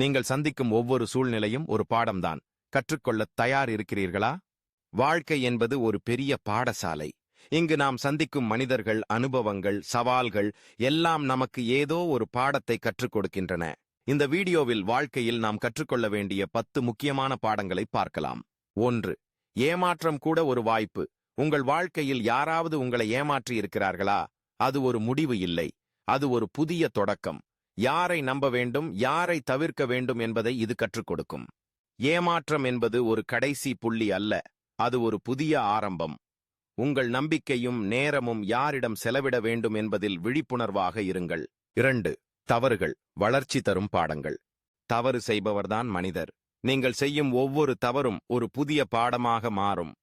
நீங்கள் சந்திக்கும் ஒவ்வொரு சூழ்நிலையும் ஒரு பாடம்தான். கற்றுக்கொள்ளத் தயார் இருக்கிறீர்களா வாழ்க்கை என்பது ஒரு பெரிய பாடசாலை. இங்கு நாம் சந்திக்கும் மனிதர்கள் அனுபவங்கள் சவால்கள் எல்லாம் நமக்கு ஏதோ ஒரு பாடத்தை கற்றுக் கொடுக்கின்றன. இந்த வீடியோவில் வாழ்க்கையில் நாம் கற்றுக்கொள்ள வேண்டிய பத்து முக்கியமான பாடங்களை பார்க்கலாம். ஒன்று ஏமாற்றம் கூட ஒரு வாய்ப்பு. உங்கள் வாழ்க்கையில் யாராவது உங்களை ஏமாற்றி இருக்கிறார்களா அது ஒரு முடிவு இல்லை. அது ஒரு புதிய தொடக்கம். யாரை நம்ப வேண்டும் யாரை தவிர்க்க வேண்டும் என்பதை இது கற்றுக் கொடுக்கும். ஏமாற்றம் என்பது ஒரு கடைசி புள்ளி அல்ல அது ஒரு புதிய ஆரம்பம். உங்கள் நம்பிக்கையும் நேரமும் யாரிடம் செலவிட வேண்டும் என்பதில் விழிப்புணர்வாக இருங்கள். இரண்டு தவறுகள் வளர்ச்சி தரும் பாடங்கள். தவறு செய்பவர்தான் மனிதர். நீங்கள் செய்யும் ஒவ்வொரு தவறும் ஒரு புதிய பாடமாக மாறும்.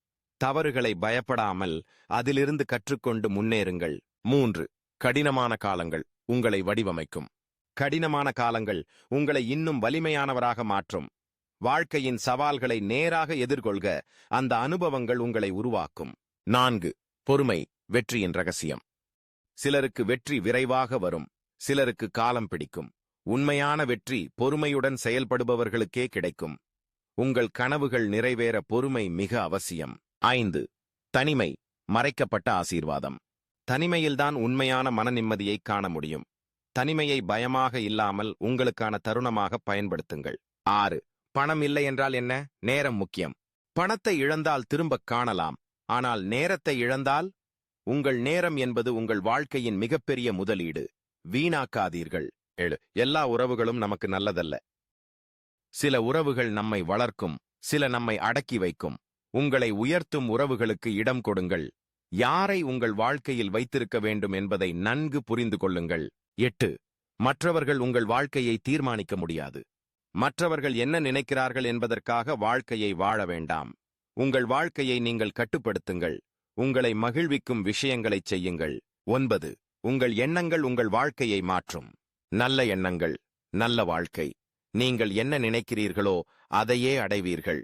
தவறுகளை பயப்படாமல் அதிலிருந்து கற்றுக்கொண்டு முன்னேறுங்கள். மூன்று கடினமான காலங்கள் உங்களை வடிவமைக்கும். கடினமான காலங்கள் உங்களை இன்னும் வலிமையானவராக மாற்றும். வாழ்க்கையின் சவால்களை நேராக எதிர்கொள்க. அந்த அனுபவங்கள் உங்களை உருவாக்கும். நான்கு பொறுமை வெற்றியின் ரகசியம். சிலருக்கு வெற்றி விரைவாக வரும். சிலருக்கு காலம் பிடிக்கும். உண்மையான வெற்றி பொறுமையுடன் செயல்படுபவர்களுக்கே கிடைக்கும். உங்கள் கனவுகள் நிறைவேற பொறுமை மிக அவசியம். ஐந்து தனிமை மறைக்கப்பட்ட ஆசீர்வாதம். தனிமையில்தான் உண்மையான மன நிம்மதியை காண முடியும். தனிமையை பயமாக இல்லாமல் உங்களுக்கான தருணமாக பயன்படுத்துங்கள். ஆறு பணம் இல்லை என்றால் என்ன? நேரம் முக்கியம். பணத்தை இழந்தால் திரும்பக் காணலாம். ஆனால் நேரத்தை இழந்தால் உங்கள் நேரம் என்பது உங்கள் வாழ்க்கையின் மிகப்பெரிய முதலீடு. வீணாக்காதீர்கள். எழு எல்லா உறவுகளும் நமக்கு நல்லதல்ல. சில உறவுகள் நம்மை வளர்க்கும் சில நம்மை அடக்கி வைக்கும். உங்களை உயர்த்தும் உறவுகளுக்கு இடம் கொடுங்கள். யாரை உங்கள் வாழ்க்கையில் வைத்திருக்க வேண்டும் என்பதை நன்கு புரிந்து கொள்ளுங்கள். எட்டு. மற்றவர்கள் உங்கள் வாழ்க்கையை தீர்மானிக்க முடியாது. மற்றவர்கள் என்ன நினைக்கிறார்கள் என்பதற்காக வாழ்க்கையை வாழ வேண்டாம். உங்கள் வாழ்க்கையை நீங்கள் கட்டுப்படுத்துங்கள். உங்களை மகிழ்விக்கும் விஷயங்களைச் செய்யுங்கள். ஒன்பது. உங்கள் எண்ணங்கள் உங்கள் வாழ்க்கையை மாற்றும். நல்ல எண்ணங்கள் நல்ல வாழ்க்கை. நீங்கள் என்ன நினைக்கிறீர்களோ அதையே அடைவீர்கள்.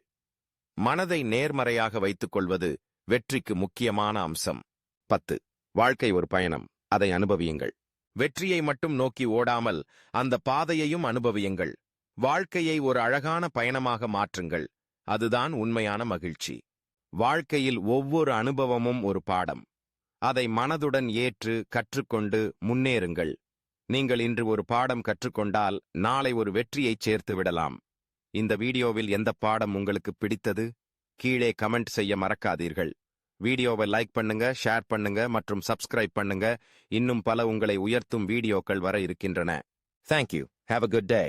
மனதை நேர்மறையாக வைத்துக் கொள்வது வெற்றிக்கு முக்கியமான அம்சம். பத்து. வாழ்க்கை ஒரு பயணம். அதை அனுபவியுங்கள். வெற்றியை மட்டும் நோக்கி ஓடாமல் அந்த பாதையையும் அனுபவியுங்கள். வாழ்க்கையை ஒரு அழகான பயணமாக மாற்றுங்கள். அதுதான் உண்மையான மகிழ்ச்சி. வாழ்க்கையில் ஒவ்வொரு அனுபவமும் ஒரு பாடம். அதை மனதுடன் ஏற்று கற்றுக்கொண்டு முன்னேறுங்கள். நீங்கள் இன்று ஒரு பாடம் கற்றுக்கொண்டால் நாளை ஒரு வெற்றியைச் சேர்த்து விடலாம். இந்த வீடியோவில் எந்த பாடம் உங்களுக்கு பிடித்தது? கீழே கமெண்ட் செய்ய மறக்காதீர்கள். வீடியோவை லைக் பண்ணுங்க ஷேர் பண்ணுங்க மற்றும் சப்ஸ்கிரைப் பண்ணுங்க. இன்னும் பல உங்களை உயர்த்தும் வீடியோக்கள் வர இருக்கின்றன. Thank you have a good day